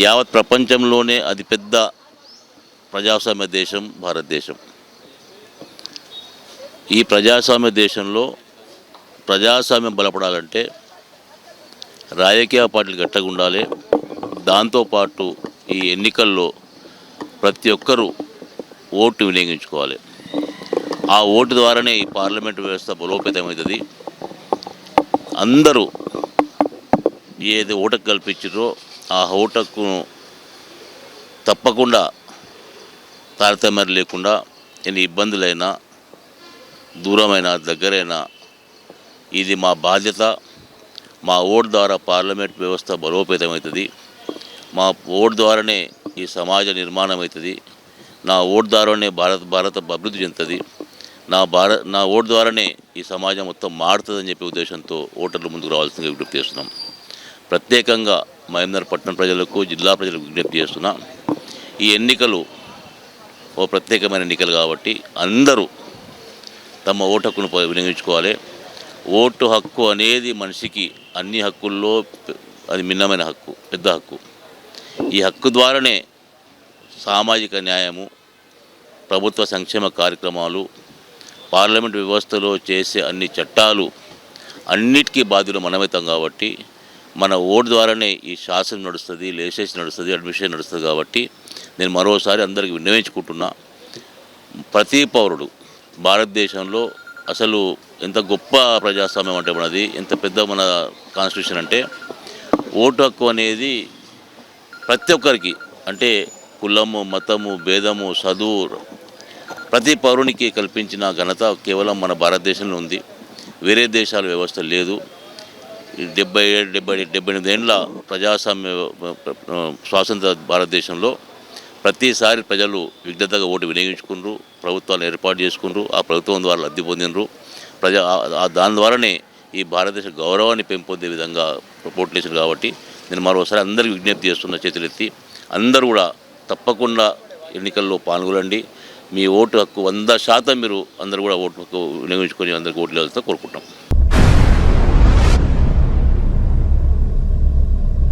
యావత్ ప్రపంచంలోనే అతిపెద్ద ప్రజాస్వామ్య దేశం భారతదేశం. ఈ ప్రజాస్వామ్య దేశంలో ప్రజాస్వామ్యం బలపడాలంటే రాజకీయ పార్టీలు గట్టగా ఉండాలి. దాంతోపాటు ఈ ఎన్నికల్లో ప్రతి ఒక్కరూ ఓటు వినియోగించుకోవాలి. ఆ ఓటు ద్వారానే ఈ పార్లమెంట్ వ్యవస్థ బలోపేతమవుతుంది అందరూ ఏది ఓటకు కల్పించారో ఆ ఓటకును తప్పకుండా తారతమ్యం లేకుండా ఎన్ని ఇబ్బందులైనా దూరమైన దగ్గరైనా ఇది మా బాధ్యత. మా ఓటు ద్వారా పార్లమెంట్ వ్యవస్థ బలోపేతమవుతుంది. మా ఓటు ద్వారానే ఈ సమాజ నిర్మాణం అవుతుంది నా ఓటు ద్వారానే భారత భారత అభివృద్ధి చెందుతుంది. నా భారత నా ఓటు ద్వారానే ఈ సమాజం మొత్తం మారుతుందని చెప్పే ఉద్దేశంతో ఓటర్లు ముందుకు రావాల్సిందిగా విజ్ఞప్తి చేస్తున్నాం. ప్రత్యేకంగా మహేందర్ పట్టణం ప్రజలకు జిల్లా ప్రజలకు విజ్ఞప్తి చేస్తున్నా ఈ ఎన్నికలు ఓ ప్రత్యేకమైన ఎన్నికలు కాబట్టి అందరూ తమ ఓటు హక్కును వినియోగించుకోవాలి. ఓటు హక్కు అనేది మనిషికి అన్ని హక్కుల్లో అది భిన్నమైన హక్కు పెద్ద హక్కు. ఈ హక్కు ద్వారానే సామాజిక న్యాయము ప్రభుత్వ సంక్షేమ కార్యక్రమాలు పార్లమెంట్ వ్యవస్థలో చేసే అన్ని చట్టాలు అన్నిటికీ బాధ్యులు మనమవుతాం కాబట్టి మన ఓటు ద్వారానే ఈ శాసనం నడుస్తుంది లేసేసి నడుస్తుంది అడ్మిషన్ నడుస్తుంది కాబట్టి నేను మరోసారి అందరికీ విన్నవించుకుంటున్నా. ప్రతి పౌరుడు భారతదేశంలో అసలు ఎంత గొప్ప ప్రజాస్వామ్యం అంటే మనది ఎంత పెద్ద మన కాన్స్టిట్యూషన్ అంటే ఓటు హక్కు అనేది ప్రతి ఒక్కరికి అంటే కులము మతము భేదము చదువు ప్రతి పౌరునికి కల్పించిన ఘనత కేవలం మన భారతదేశంలో ఉంది. వేరే దేశాల వ్యవస్థ లేదు. డెబ్బై ఏడు డెబ్బై డెబ్బై ఎనిమిది ఏళ్ళ ప్రజాస్వామ్య స్వాతంత్ర భారతదేశంలో ప్రతిసారి ప్రజలు విఘ్నతగా ఓటు వినియోగించుకున్నారు ప్రభుత్వాలు ఏర్పాటు చేసుకున్నారు ఆ ప్రభుత్వం ద్వారా లబ్ధి పొందినరు ప్రజా ఆ- దాని ద్వారానే ఈ భారతదేశ గౌరవాన్ని పెంపొందే విధంగా ఓట్లు వేసారు కాబట్టి నేను మరోసారి అందరికీ విజ్ఞప్తి చేస్తున్న చేతులెత్తి అందరూ కూడా తప్పకుండా ఎన్నికల్లో పాల్గొనండి. మీ ఓటు హక్కు వంద శాతం మీరు అందరూ కూడా ఓటు హక్కు వినియోగించుకొని అందరికీ ఓట్లు వేస్తా కోరుకుంటాం